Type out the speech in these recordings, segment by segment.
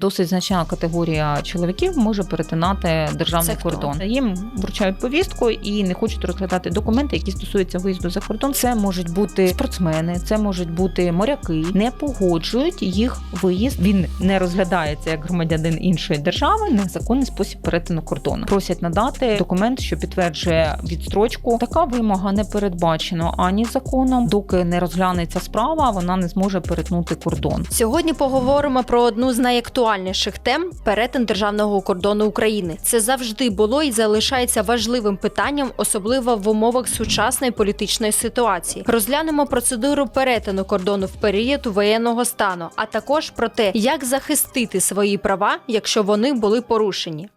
Досить значна категорія чоловіків може перетинати державний Це хто? кордон. Їм вручають повістку і не хочуть розглядати документи, які стосуються виїзду за кордон. Це можуть бути спортсмени, це можуть бути моряки. Не погоджують їх виїзд. Він не розглядається як громадянин іншої держави, незаконний спосіб перетину кордону. Просять надати документ, що підтверджує відстрочку. Така вимога не передбачено ані законом, доки не розглянеться справа, вона не зможе перетнути кордон. Сьогодні поговоримо про одну з найактуальніших тем перетин державного кордону України. Це завжди було і залишається важливим питанням, особливо в умовах сучасної політичної ситуації. Розглянемо процедуру перетину кордону в період воєнного стану, а також про те, як захистити свої права, якщо вони були порушені.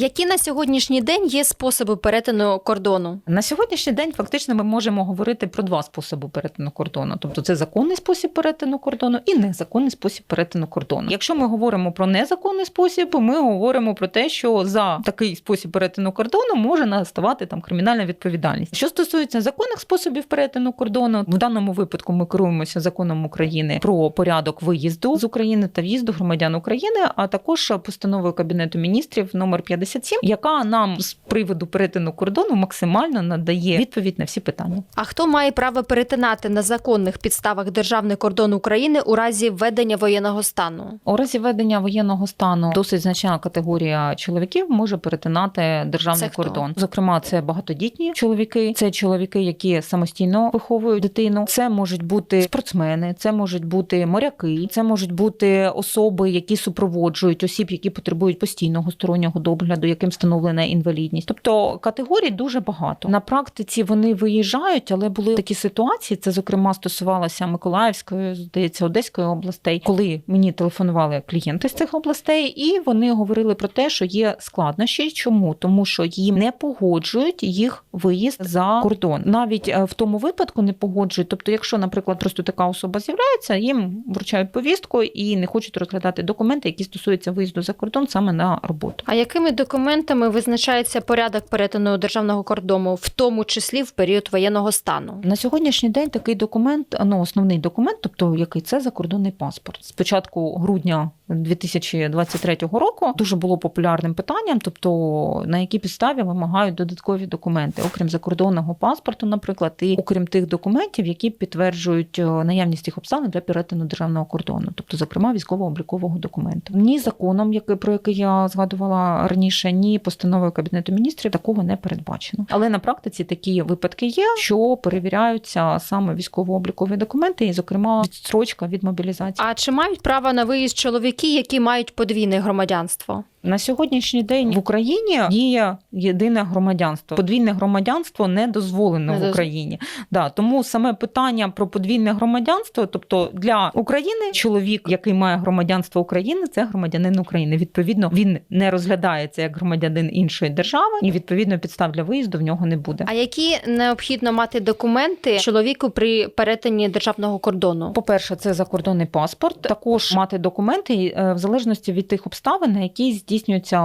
Які на сьогоднішній день є способи перетину кордону? На сьогоднішній день фактично ми можемо говорити про два способи перетину кордону. Тобто це законний спосіб перетину кордону і незаконний спосіб перетину кордону. Якщо ми говоримо про незаконний спосіб, ми говоримо про те, що за такий спосіб перетину кордону може наставати там кримінальна відповідальність. Що стосується законних способів перетину кордону, в даному випадку ми керуємося законом України про порядок виїзду з України та в'їзду громадян України, а також постановою Кабінету міністрів номер 57, яка нам з приводу перетину кордону максимально надає відповідь на всі питання. А хто має право перетинати на законних підставах державний кордон України у разі введення воєнного стану? У разі введення воєнного стану досить значна категорія чоловіків може перетинати державний Це хто? кордон. Зокрема, це багатодітні чоловіки, це чоловіки, які самостійно виховують дитину. Це можуть бути спортсмени, це можуть бути моряки, це можуть бути особи, які супроводжують осіб, які потребують постійного стороннього догляду, яким встановлена інвалідність. Тобто категорій дуже багато. На практиці вони виїжджають, але були такі ситуації. Це зокрема стосувалося Миколаївської, здається, Одеської областей, коли мені телефонували клієнти з цих областей, і вони говорили про те, що є складнощі. Чому? Тому що їм не погоджують їх виїзд за кордон. Навіть е, в тому випадку не погоджують. Тобто, якщо, наприклад, просто така особа з'являється, їм вручають повістку і не хочуть розглядати документи, які стосуються виїзду за кордон саме на роботу. А якими документами визначається порядок перетину державного кордону, в тому числі в період воєнного стану? На сьогоднішній день такий документ, ну основний документ, тобто який це закордонний паспорт. Спочатку грудня 2023 року дуже було популярним питанням, тобто на якій підставі вимагають додаткові документи, окрім закордонного паспорту, наприклад, і окрім тих документів, які підтверджують е, наявність тих обставин для перетину державного кордону, тобто, зокрема, військово-облікового документу. Ні законом, який про який я згадувала раніше, ні постановою кабінету міністрів такого не передбачено. Але на практиці такі випадки є, що перевіряються саме військово-облікові документи, і, зокрема, відстрочка від мобілізації. А чи мають право на виїзд чоловіки, які мають подвійне громадянство? На сьогоднішній день в Україні діє єдине громадянство. Подвійне громадянство не дозволено Не в Україні. Да, тому саме питання про подвійне громадянство, тобто для України чоловік, який має громадянство України, це громадянин України. Відповідно, він не розглядається як громадянин іншої держави, і відповідно підстав для виїзду в нього не буде. А які необхідно мати документи чоловіку при перетині державного кордону? По-перше, це закордонний паспорт. Також мати документи е, в залежності від тих обставин, на які здійснюється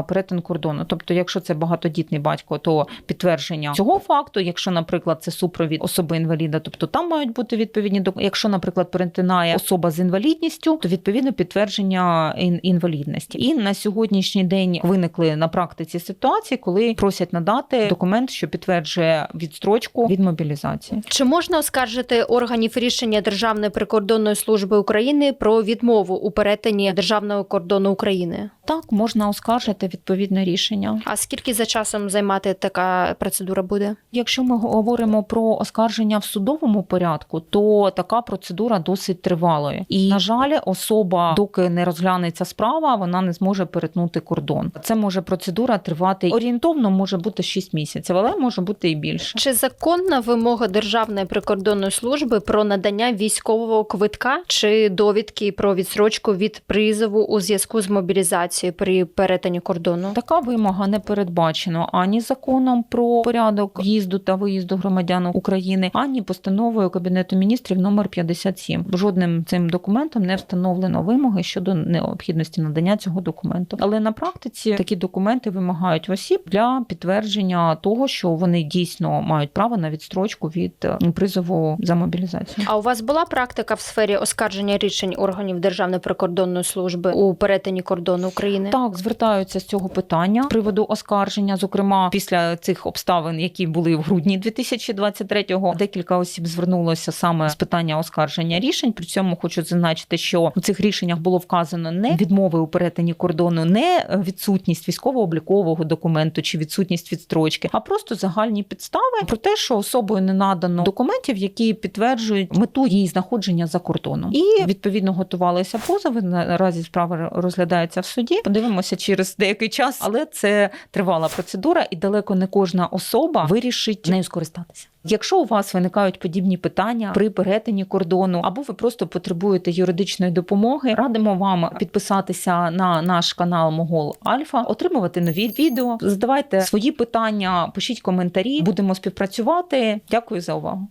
перетин кордону. Тобто, якщо це багатодітний батько, то підтвердження цього факту. Якщо, наприклад, це супровід особи інваліда, тобто там мають бути відповідні док- Якщо, наприклад, перетинає особа з інвалідністю, то відповідно підтвердження ін- інвалідності. І на сьогоднішній день виникли на практиці ситуації, коли просять надати документ, що підтверджує відстрочку від мобілізації. Чи можна оскаржити органів рішення Державної прикордонної служби України про відмову у перетині державного кордону України? Так, можна оскаржити відповідне рішення. А скільки за часом займати така процедура буде? Якщо ми говоримо про оскарження в судовому порядку, то така процедура досить тривалою. І на жаль, особа, доки не розглянеться справа, вона не зможе перетнути кордон. Це може процедура тривати орієнтовно, може бути 6 місяців, але може бути і більше. Чи законна вимога Державної прикордонної служби про надання військового квитка чи довідки про відсрочку від призову у зв'язку з мобілізацією при перетині кордону? Така вимога не передбачена ані законом про порядок в'їзду та виїзду громадян України, ані постановою Кабінету міністрів номер 57. Жодним цим документом не встановлено вимоги щодо необхідності надання цього документу. Але на практиці такі документи вимагають осіб для підтвердження того, що вони дійсно мають право на відстрочку від е, призову за мобілізацію. А у вас була практика в сфері оскарження рішень органів Державної прикордонної служби у перетині кордону України? Так, звертаються з цього питання приводу оскарження. Зокрема, після цих обставин, які були в грудні 2023-го, декілька осіб звернулося саме з питання оскарження рішень. При цьому хочу зазначити, що у цих рішеннях було вказано не відмови у перетині кордону, не відсутність військово-облікового документу чи відсутність відстрочки, а просто загальні підстави про те, що особою не надано документів, які підтверджують мету її знаходження за кордоном. І відповідно готувалися позови. Наразі справа розглядається в суді. Подивимося через деякий час, але це тривала процедура, і далеко не кожна особа вирішить нею скористатися. Якщо у вас виникають подібні питання при перетині кордону, або ви просто потребуєте юридичної допомоги, радимо вам підписатися на наш канал Могол Альфа, отримувати нові відео, задавайте свої питання, пишіть коментарі. Будемо співпрацювати. Дякую за увагу.